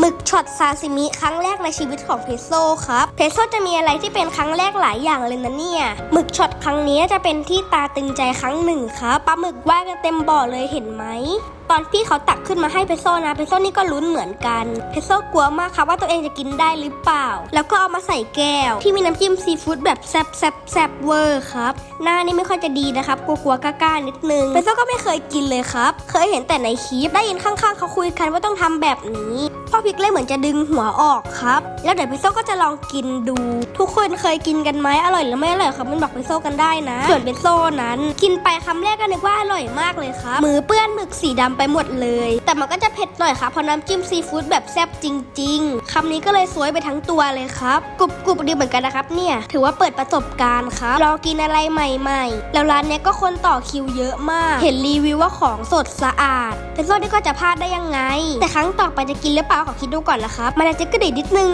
หมึกช็อตซาซิมิครั้งแรกในชีวิตของเพโซครับ เพโซจะมีอะไรที่เป็นครั้งแรกหลายอย่างเลยนะเนี่ย หมึกช็อตครั้งนี้จะเป็นที่ตาตึงใจครั้งหนึ่งครับปลาหมึกว่ายกันเต็มบ่อเลยเห็นไหมตอนพี่เขาตักขึ้นมาให้เพโซนะเพโซนี่ก็ลุ้นเหมือนกันเพโซกลัวมากครับว่าตัวเองจะกินได้หรือเปล่า แล้วก็เอามาใส่แก้ว ที่มีน้ำจิ้มซีฟู้ดแบบแซบแซบแซบเวอร์ครับ หน้านี่ไม่ค่อยจะดีนะครับกลัวๆกล้าๆนิดนึงเพโซก็ไม่เคยกินเลยครับ เคยเห็นแต่ในคลิปได้ยินข้างๆ เขาคุยกันว่าต้องทำแบบนี้พ่อพพิกเล่เหมือนจะดึงหัวออกครับ แล้วเดี๋ยวเพโซก็จะลองกินดู ทุกคนเคยกินกันไหมอร่อยหรือไม่อร่อยครับมันบอกเพโซกันได้นะ ส่วนเพโซนั้น กินไปคำแรกก็นึกว่าอร่อยมากเลยครับมือเปื้อนหมึกสีดำไปหมดเลย แต่มันก็จะเผ็ดหน่อยค่ะเพราะน้ำจิ้มซีฟู้ดแบบแซ่บจริง ๆคำนี้ก็เลยสวยไปทั้งตัวเลยครับกรุบกรุบดีเหมือนกันนะครับเนี่ยถือว่าเปิดประสบการณ์ครับลองกินอะไรใหม่ๆ แล้วร้านเนี้ยก็คนต่อคิวเยอะมาก เห็นรีวิวว่าของสดสะอาดเพโซนี่ก็จะพลาดได้ยังไง แต่ครั้งต่อไปจะกินหรือเปล่าขอคิดดูก่อนนะครับมันอาจจะกระดิกนิดนึง